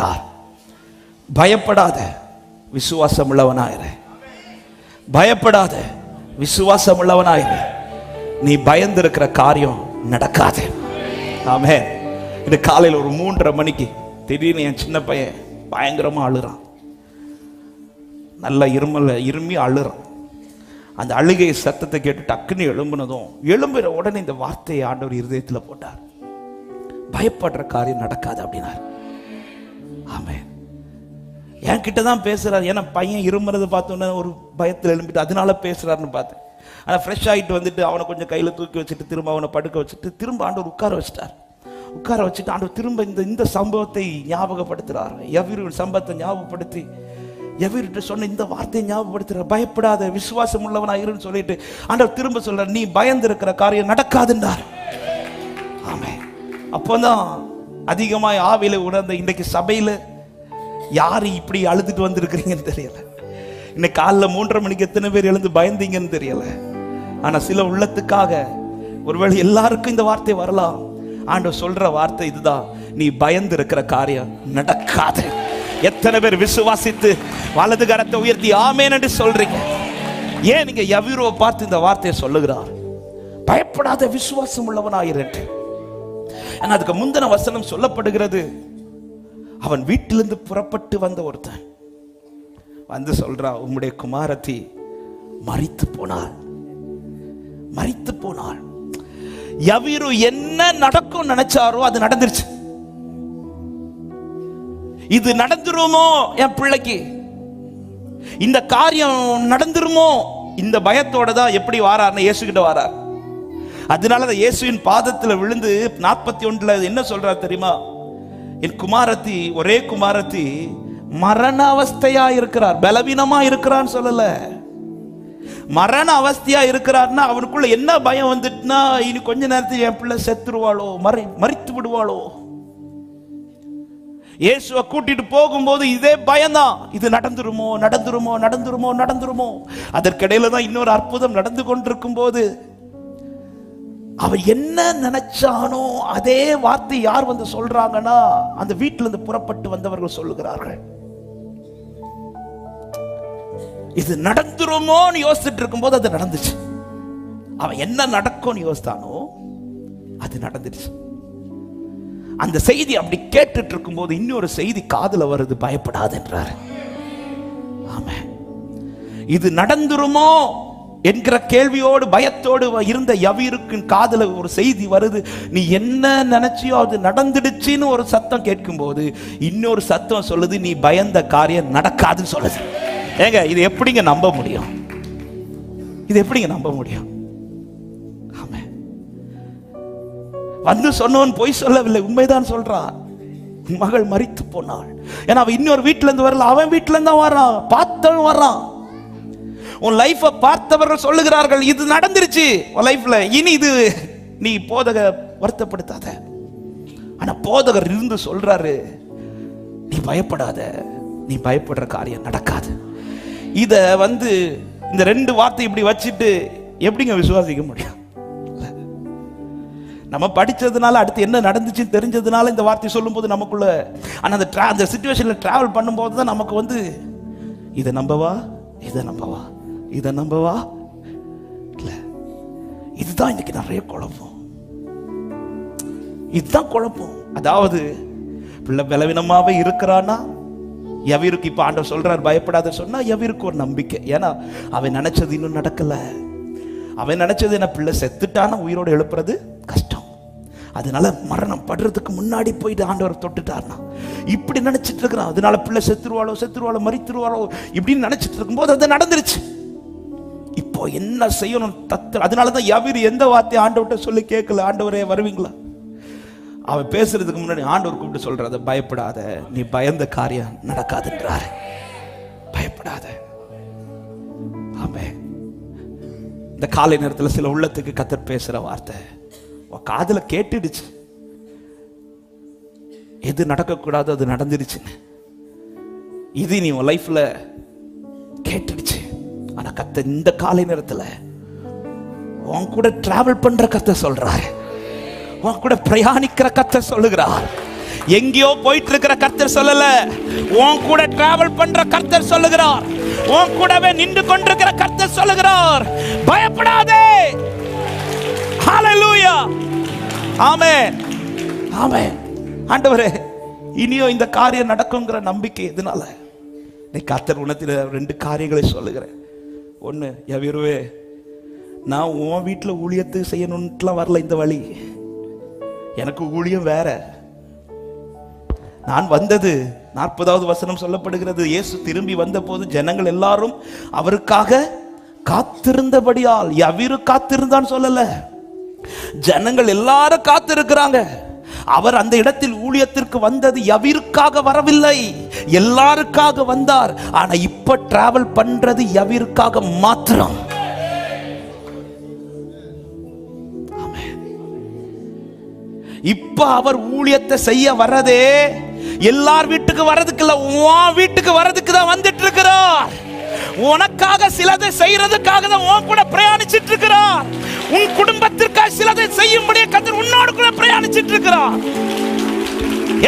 ஆரம்பித்தார் பயப்படாத விசுவாசம் உள்ளவனாயிரு பயப்படாத விசுவாசம் உள்ளவனாயிரு நீ பயந்திருக்கிற காரியம் நடக்காது. ஆமே இந்த காலையில் ஒரு மூன்றரை மணிக்கு திடீர்னு என் சின்ன பையன் பயங்கரமா அழுறான். நல்ல இருமல் இருமி அழுறான். அந்த அழுகை சத்தத்தை கேட்டு டக்குன்னு எழும்புனதும் எழும்புற உடனே இந்த வார்த்தையை ஆண்டவர் இருதயத்தில் போட்டார். பயப்படுற காரியம் நடக்காது அப்படின்னார். ஆமென். என்கிட்ட தான் பேசுறாரு. ஏன்னா பையன் இருமுறது பார்த்தோன்னே ஒரு பயத்தில் எழும்பிட்டு அதனால பேசுறாருன்னு பார்த்தேன். ஆனால் ஃப்ரெஷ் ஆகிட்டு வந்துட்டு அவனை கொஞ்சம் கையில் தூக்கி வச்சுட்டு திரும்ப அவனை படுக்க வச்சுட்டு திரும்ப ஆண்டவர் உட்கார வச்சிட்டார். உட்கார வச்சுட்டு ஆண்டவர் திரும்ப இந்த இந்த சம்பவத்தை ஞாபகப்படுத்துகிறார் எவ்வளவு சம்பவத்தை ஞாபகப்படுத்தி எவ்விருட்டு சொன்ன இந்த வார்த்தையை ஞாபகப்படுத்துகிற பயப்படாத விசுவாசம் உள்ளவனா இருன்னு சொல்லிட்டு ஆண்டவர் திரும்ப சொல்கிறார் நீ பயந்து இருக்கிற காரியம் நடக்காதுன்றார். ஆமே அப்போதான் அதிகமாய் ஆவியில உணர்ந்த இன்றைக்கு சபையில யாரு இப்படி அழுதுட்டு வந்திருக்கிறீங்கன்னு தெரியல. இன்னைக்கு காலைல மூன்றரை மணிக்கு எத்தனை பேர் எழுந்து பயந்தீங்கன்னு தெரியல. ஆனா சில உள்ளத்துக்காக ஒருவேளை எல்லாருக்கும் இந்த வார்த்தை வரலாம். ஆண்டவர் சொல்ற வார்த்தை இதுதான். நீ பயந்து இருக்கிற காரியம் நடக்காது. எத்தனை பேர் விசுவாசித்து வலது கரத்தை உயர்த்தி ஆமேன் என்று சொல்றீங்க. ஏன் நீங்க எவ்வளோ பார்த்து இந்த வார்த்தையை சொல்லுகிறார்? பயப்படாத விசுவாசம் உள்ளவனாயிரட்டு ஆனா அதுக்கு முந்தின வசனம் சொல்லப்படுகிறது. அவன் வீட்டிலிருந்து புறப்பட்டு வந்த ஒருத்தன். வந்து சொல்றா உம்முடைய குமாரத்தி மறித்து போனாள். மறித்து போனாள். எவிரு என்ன நடக்கும் நினைச்சாரோ அது நடந்துருச்சு. இது நடந்துருமோ என் பிள்ளைக்கு? இந்த காரியம் நடந்துருமோ? இந்த பயத்தோட தான் எப்படி வாரார்னு இயேசுகிட்ட வாரார். அதனால தான் இயேசுவின் பாதத்தில் விழுந்து நாற்பத்தி ஒன்றில் என்ன சொல்றார் தெரியுமா? என் குமாரத்தி ஒரே குமாரத்தி மரண அவஸ்தையா இருக்கிறார். பலவீனமா இருக்கிறான்னு சொல்லல. மரண அவஸ்தையா இருக்கிறார்னா அவனுக்குள்ள என்ன பயம் வந்துட்டுனா இனி கொஞ்ச நேரத்தில் என் பிள்ளை செத்துருவாளோ மறை மறித்து விடுவாளோ? இயேசுவை கூட்டிட்டு போகும்போது இதே பயம்தான். இது நடந்துருமோ நடந்துருமோ நடந்துருமோ நடந்துருமோ? அதற்கிடையில தான் இன்னொரு அற்புதம் நடந்து கொண்டிருக்கும் போது அவன் என்ன நினைச்சானோ அதே வார்த்தை யார் வந்து சொல்றாங்கன்னா அந்த வீட்டில இருந்து புறப்பட்டு வந்தவர்கள் சொல்லுகிறார்கள். இது நடந்துருமோன்னு யோசிச்சுட்டு இருக்கும்போது அது நடந்துச்சு. அவன் என்ன நடக்கும்னு யோசித்தானோ அது நடந்துச்சு அந்த செய்தி அப்படி கேட்டுட்டு இருக்கும்போது இன்னொரு செய்தி காதல வருது பயப்படாதுன்றாரு. ஆமா இது நடந்துருமோ என்கிற கேள்வியோடு பயத்தோடு இருந்த யவீருக்கின் காதல ஒரு செய்தி வருது. நீ என்ன நினைச்சியோ அது நடந்துடுச்சுன்னு ஒரு சத்தம் கேட்கும்போது இன்னொரு சத்தம் சொல்லுது நீ பயந்த காரியம் நடக்காதுன்னு சொல்லுது. ஏங்க இது எப்படிங்க நம்ப முடியும்? இது எப்படிங்க நம்ப முடியும்? ஆமா வந்து சொன்னவன் பொய் சொல்லவில்லை உண்மைதான் சொல்றான். உன் மகள் மறித்து போனாள். ஏன்னா அவன் இன்னொரு வீட்டுல இருந்து வரல அவன் வீட்டுல இருந்து தான் பார்த்தவன் வர்றான். உன் லைஃபை பார்த்தவர்கள் சொல்லுகிறார்கள் இது நடந்துருச்சு. உன் லைஃப்ல இனி இது நீ போதக வருத்தப்படுத்தாத. ஆனா போதகர் இருந்து சொல்றாரு நீ பயப்படாத. நீ பயப்படுற காரியம் நடக்காது. இத வந்து இந்த ரெண்டு வார்த்தை இப்படி வச்சுட்டு எப்படிங்க விசுவாசிக்க முடியும்? நம்ம படித்ததுனால அடுத்து என்ன நடந்துச்சுன்னு தெரிஞ்சதுனால இந்த வார்த்தை சொல்லும்போது நமக்குள்ள ஆனால் அந்த ட்ரா அந்த சுச்சுவேஷனில் ட்ராவல் பண்ணும்போது தான் நமக்கு வந்து இதை நம்பவா? இதை நம்பவா? இதை நம்பவா? இல்லை. இதுதான் இன்னைக்கு நிறைய குழப்பம். இதுதான் குழப்பம். அதாவது பிள்ளை பலவீனமாகவே இருக்கிறானா எவருக்கு இப்போ ஆண்டவர் சொல்கிறார் பயப்படாத சொன்னால் எவருக்கு ஒரு நம்பிக்கை. ஏன்னா அவன் நினச்சது இன்னும் நடக்கல. அவன் நினச்சது என்ன பிள்ளை செத்துட்டானா உயிரோடு எழுப்புறது கஷ்டம். அதனால மரணம் படுறதுக்கு முன்னாடி போயிட்டு ஆண்டவர் தொட்டுட்டார்னா இப்படி நினச்சிட்டு இருக்கிறான். அதனால பிள்ளை செத்துருவாளோ செத்துருவாளோ மறித்துருவாளோ இப்படின்னு நினச்சிட்டு இருக்கும்போது அது நடந்துருச்சு. இப்போ என்ன செய்யணும்? தத்து அதனால தான் எவர் எந்த வார்த்தையை ஆண்டவர்கிட்ட சொல்லி கேட்கல? ஆண்டவரே வருவீங்களா? அவன் பேசுறதுக்கு முன்னாடி ஆண்டவர் கூப்பிட்டு சொல்றத பயப்படாத. நீ பயந்த காரியம் நடக்காதுன்றாரு. பயப்படாத. ஆமே இந்த காலை நேரத்தில் சில உள்ளத்துக்கு கத்தர் பேசுற வார்த்தை. காதல கேட்டுடுச்சு. எது நடக்கக்கூடாது அது நடந்துருச்சுன்னு இது நீ உன் லைஃப்ல கேட்டுடுச்சு. ஆனா கத்த இந்த காலை நேரத்துல உன் கூட டிராவல் பண்ற கத்த சொல்றாரு. உன் கூட பிரயாணிக்கிற கத்த சொல்லுகிறார். எங்கேயோ போயிட்டு இருக்கிற கர்த்தர் சொல்லல. உன் கூட டிராவல் பண்ற கர்த்தர் சொல்லுகிறார். உன் கூடவே நின்று கொண்டிருக்கிற கர்த்தர் சொல்லுகிறார். பயப்படாதே. ஹalleluya ஆமே ஆமே ஆண்டவரே இனியும் இந்த காரியம் நடக்குங்கிற நம்பிக்கை எதனால? நீ கர்த்தர் உணத்தில் ரெண்டு காரியங்களை சொல்லுகிறேன். ஒன்று எவிருவே நான் உன் வீட்டில் ஊழியத்தை செய்யணுன்ட்டுலாம் வரல இந்த வழி. எனக்கு ஊழியம் வேற. நான் வந்தது நாற்பதாவது வசனம் சொல்லப்படுகிறது. இயேசு திரும்பி வந்தபோது ஜனங்கள் எல்லாரும் அவருக்காக காத்திருந்தபடியால் எவிரு காத்திருந்தான்னு சொல்லல. ஜனங்கள் எல்லாரும் காத்திருக்கிறாங்க. அவர் அந்த இடத்தில் ஊழியத்திற்கு வந்தது எவிருக்காக வரவில்லை. எல்லாருக்காக வந்தார். ஆனா இப்ப டிராவல் பண்றது எவிருக்காக மாத்திரம். இப்ப அவர் ஊழியத்தை செய்ய வர்றதே எல்லார் வீட்டுக்கு வர்றதுக்கு இல்ல உன் வீட்டுக்கு வர்றதுக்கு தான் வந்துட்டு இருக்கிறார் உனக்காக சிலதை செய்யறதுக்காக தான் உன் கூட பிரயாணிச்சிட்டு இருக்கிறார் உன் குடும்பத்திற்காக சிலதை செய்யும்படியே கத்தர் உன்னோடு கூட பிரயாணிச்சிட்டு இருக்கிறார்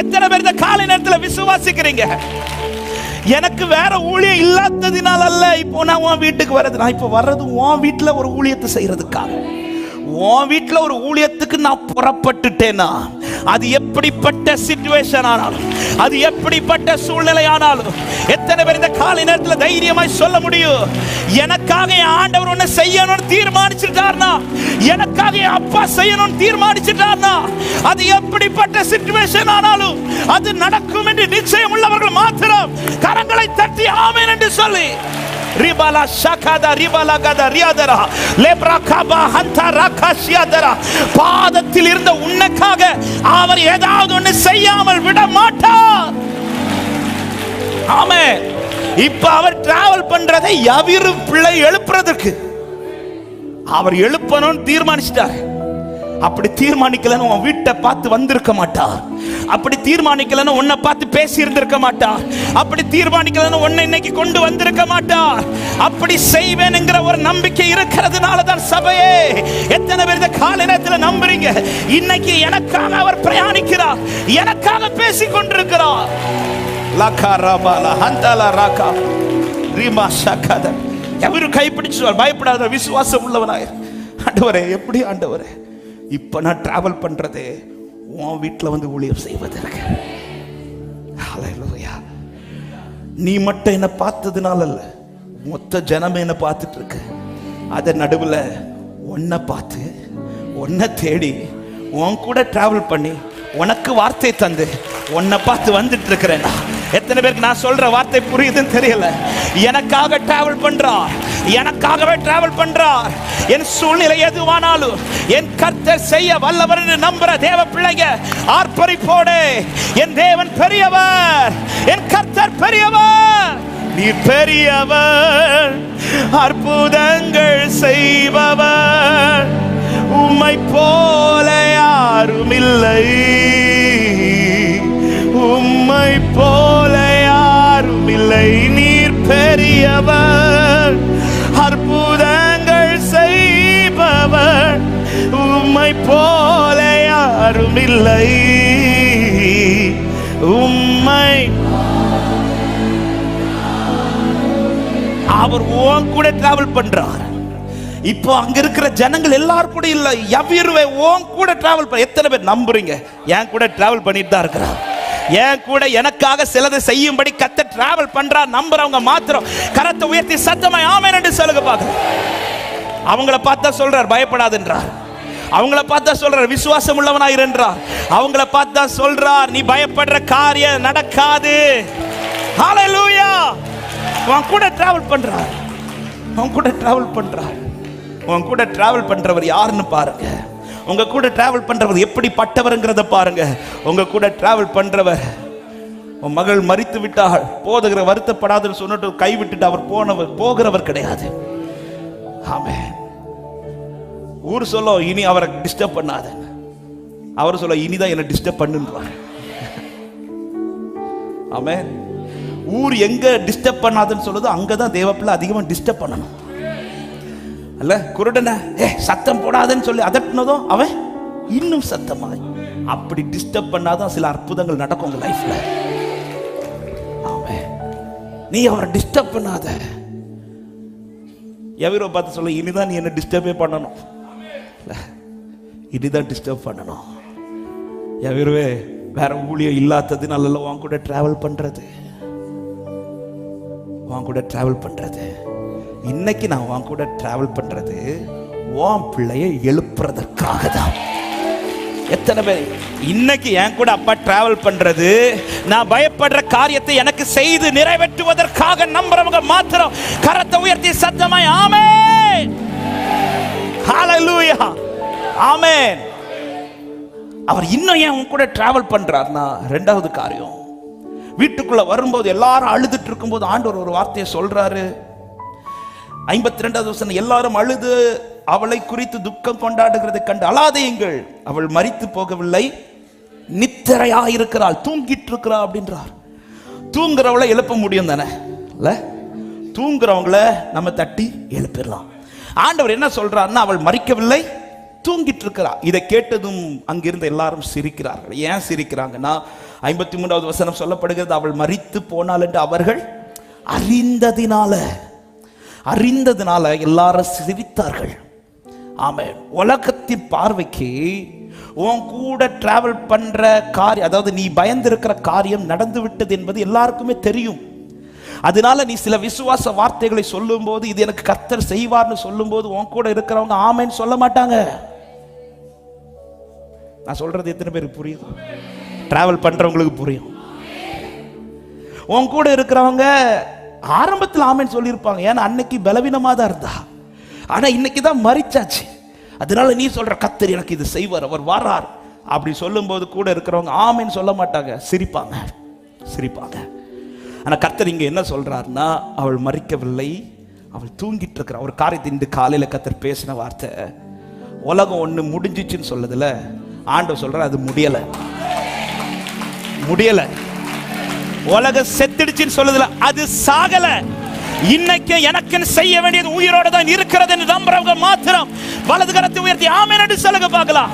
எத்தனை பேர் இந்த காலை நேரத்துல விசுவாசிக்கிறீங்க? எனக்கு வேற ஊழியம் இல்லாததினால் அல்ல இப்போ நான் உன் வீட்டுக்கு வர்றது. நான் இப்போ வர்றது உன் வீட்டுல ஒரு ஊழியத்தை செய்யறதுக்காக. உன் வீட்டில் ஒரு ஊழியத்துக்கு நான் புறப்பட்டுட்டேனா? அது எப்படிப்பட்ட சிச்சுவேஷன் ஆனாலும் அது எப்படிப்பட்ட சூழ்நிலை ஆனாலும் எத்தனை பேர் இந்த காலை நேரத்தில் தைரியமாய் சொல்ல முடியும்? எனக்காக என் ஆண்டவர் ஒன்று செய்யணும்னு தீர்மானிச்சிட்டார்னா எனக்காக என் அப்பா செய்யணும்னு தீர்மானிச்சிட்டார்னா அது எப்படிப்பட்ட சிச்சுவேஷன் ஆனாலும் அது நடக்கும் என்று நிச்சயம் உள்ளவர்கள் மாத்திரம் கரங்களை தட்டி ஆமேன் என்று சொல்லி ரிபாலா shakada ribala gada ரியாதரா lepra kaba ஹந்தா Raaga ஷியாதரா பாதத்தில் இருந்த உன்னக்காக அவர் ஏதாவது ஒன்று செய்யாமல் விட மாட்டார். ஆமே. இப்ப அவர் டிராவல் பண்றதை எவிரு பிள்ளை எழுப்புறதுக்கு. அவர் எழுப்பணும்னு தீர்மானிச்சிட்டார். அப்படி தீர்மானிக்கலன்னு உன் வீட்டை பார்த்து வந்திருக்க மாட்டார் அப்படி தீர்மானிக்கலன்னு உன்னை பார்த்து பேசி இருந்திருக்க மாட்டார் அப்படி தீர்மானிக்கலன்னு உன்னை இன்னைக்கு கொண்டு வந்திருக்க மாட்டார் அப்படி செய்வேன்ங்கிற ஒரு நம்பிக்கை இருக்கிறதுனால தான் சபையே எத்தனை பேர் இந்த காலை நேரத்தில் நம்புறீங்க? இன்னைக்கு எனக்காக அவர் பிரயாணிக்கிறார். எனக்காக பேசி கொண்டிருக்கிறார். லக்கா ரபாலா ஹந்தாலா ராகா ரீமா ஷகாத எவரும் கைப்பிடிச்சு பயப்படாத விசுவாசம் உள்ளவனாய். ஆண்டவரே எப்படி ஆண்டவரே? இப்போ நான் டிராவல் பண்ணுறது உன் வீட்டில் வந்து ஊழியம் செய்வதற்கு ஹalleluya நீ மட்டும் என்னை பார்த்ததுனால அல்ல மொத்த ஜனமே என்னை பார்த்துட்டு இருக்கு. அத நடுவில் உன்னை பார்த்து உன்னை தேடி உன் கூட டிராவல் பண்ணி உனக்கு வார்த்தை தந்து உன்னை பார்த்து வந்துட்டு இருக்கிறேன். எத்தனை பேருக்கு நான் சொல்ற வார்த்தை புரியுதுன்னு தெரியல. எனக்காக டிராவல் பண்றான் எனக்காகவே டிராவல் பண்றார். என் சூழ்நிலை எதுவானாலும் என் கர்த்தர் செய்ய வல்லவர் என்று நம்புற தேவ பிள்ளைங்க ஆர்ப்பரிப்போடு. என் தேவன் பெரியவர் என் கர்த்தர் பெரியவர். நீ பெரியவர் அற்புதங்கள் செய்பவர். உம்மை போல யாரும் இல்லை உம்மை போல யாரும் இல்லை நீர் பெரியவர். உம்மை போல யாரும் இல்லை உம்மை அவர் உன் கூட டிராவல் பண்றார். இப்போ அங்க இருக்கிற ஜனங்கள் எல்லாரும் கூட இல்ல. எவ்விருவே உன் கூட டிராவல் பண்ண எத்தனை பேர் நம்புறீங்க? என் கூட டிராவல் பண்ணிட்டு தான் இருக்கிறார். என் கூட எனக்காக சிலதை செய்யும்படி கத்த டிராவல் பண்றா நம்புறவங்க மாத்திரம் கரத்தை உயர்த்தி சத்தமாய் ஆமே என்று சொல்லுங்க பாக்க அவங்கள பார்த்தா சொல்றார் பயப்படாதுன்றார். அவங்கள பார்த்தா சொல்றார் விசுவாசம் உள்ளவனா என்றார் அவங்கள பார்த்தா சொல்றார் நீ பயப்படுற காரியம் நடக்காது. ஹalleluya உன் கூட டிராவல் பண்றார். உன் கூட டிராவல் பண்றார். உன் கூட டிராவல் பண்றவர் யாருன்னு பாருங்க. உங்க கூட டிராவல் பண்றவர் எப்படிப்பட்டவர்ங்கிறத பாருங்க. உங்க கூட டிராவல் பண்றவர் உன் மகள் மறித்து விட்டால் போதுகிற வருத்தப்படாதுன்னு சொன்னிட்டு கை விட்டுட்டு அவர் போனவர் போகிறவர் கிடையாது. ஆமே ஊர் சொல்லும் இனி அவரை டிஸ்டர்ப் பண்ணாத அவர் சொல்ல இனிதான் என்ன டிஸ்டர்ப் பண்ணுன்றார். ஆமே ஊர் எங்க டிஸ்டர்ப் பண்ணாதுன்னு சொல்லுதோ அங்கதான் தேவப்பிள்ளை அதிகமாக டிஸ்டர்ப் பண்ணணும். அல்ல குருடனை ஏ சத்தம் போடாதன்னு சொல்லி அதட்டினதும் அவன் இன்னும் சத்தமாய். அப்படி டிஸ்டர்ப் பண்ணாதான் சில அற்புதங்கள் நடக்கும் உங்க லைஃப்ல நீ அவரை டிஸ்டர்ப் பண்ணாத. எவரோ பார்த்து சொல்ல இனிதான் நீ என்ன டிஸ்டர்பே பண்ணணும். இதுதான் டிஸ்டர்ப் பண்ணணும். எவருவே வேற ஊழியம் இல்லாததுனால உன் கூட டிராவல் பண்றது. உன் கூட டிராவல் பண்றது. இன்னைக்கு நான் உன் கூட டிராவல் பண்றது உன் பிள்ளைய எழுப்புறதற்காக தான். எத்தனை பேர் இன்னைக்கு என் கூட அப்பா டிராவல் பண்றது நான் பயப்படுற காரியத்தை எனக்கு செய்து நிறைவேற்றுவதற்காக நம்புறவங்க மாத்திரம் கரத்தை உயர்த்தி சத்தமாய் ஆமே ஹalleluya ஆமென் அவர் இன்னும் ஏன் உன் கூட டிராவல் பண்றாருன்னா ரெண்டாவது காரியம். வீட்டுக்குள்ள வரும்போது எல்லாரும் அழுதுட்டு இருக்கும்போது ஆண்டவர் ஒரு வார்த்தையை சொல்றாரு. ஐம்பத்தி ரெண்டாவது வசனம் எல்லாரும் அழுது அவளை குறித்து துக்கம் கொண்டாடுகிறதை கண்டு அழாதையுங்கள். அவள் மறித்து போகவில்லை. நித்திரையா இருக்கிறாள் தூங்கிட்டு இருக்கிறா அப்படின்றார். தூங்குறவளை எழுப்ப முடியும் தானே? இல்ல? தூங்குறவங்கள நம்ம தட்டி எழுப்பிடலாம். ஆண்டவர் என்ன சொல்றாருன்னா அவள் மறிக்கவில்லை தூங்கிட்டு இருக்கிறா இதை கேட்டதும் அங்கிருந்த எல்லாரும் சிரிக்கிறார்கள். ஏன் சிரிக்கிறாங்கன்னா ஐம்பத்தி மூன்றாவது வசனம் சொல்லப்படுகிறது அவள் மறித்து போனாள் என்று அவர்கள் அறிந்ததினால. அறிந்ததினால எல்லாரும் சிரித்தார்கள். ஆமாம் உலகத்தின் பார்வைக்கு உன் கூட டிராவல் பண்ற காரியம் அதாவது நீ பயந்திருக்கிற காரியம் நடந்து விட்டது என்பது எல்லாருக்குமே தெரியும். அதனால நீ சில விசுவாச வார்த்தைகளை சொல்லும்போது இது எனக்கு கர்த்தர் செய்வார்னு சொல்லும்போது உன் கூட இருக்கிறவங்க ஆமைன்னு சொல்ல மாட்டாங்க. நான் சொல்றது எத்தனை பேருக்கு புரியுது? டிராவல் பண்றவங்களுக்கு புரியும். உன் கூட இருக்கிறவங்க ஆரம்பத்தில் ஆமைன்னு சொல்லியிருப்பாங்க. ஏன்னா அன்னைக்கு பலவீனமாக தான் இருந்தா. ஆனால் இன்னைக்கு தான் மறிச்சாச்சு அதனால நீ சொல்ற கத்தர் எனக்கு இது செய்வார் அவர் வர்றார் அப்படி சொல்லும்போது கூட இருக்கிறவங்க ஆமைன்னு சொல்ல மாட்டாங்க. சிரிப்பாங்க. சிரிப்பாங்க. ஆனால் கர்த்தர் இங்கே என்ன சொல்கிறாருன்னா அவள் மறிக்கவில்லை அவள் தூங்கிட்டு இருக்கிற ஒரு காரியத்தை இன்று காலையில் கத்தர் பேசின வார்த்தை. உலகம் ஒன்று முடிஞ்சிச்சுன்னு சொல்லதில்ல ஆண்டவர் சொல்கிறார் அது முடியலை. முடியல. உலகம் செத்துடுச்சுன்னு சொல்லுதுல அது சாகல. இன்னைக்கு எனக்கு செய்ய வேண்டியது உயிரோட தான் இருக்கிறது என்று நம்புறவங்க மாத்திரம். வலது கரத்தை உயர்த்தி ஆமே நடு சொல்லுங்க பார்க்கலாம்.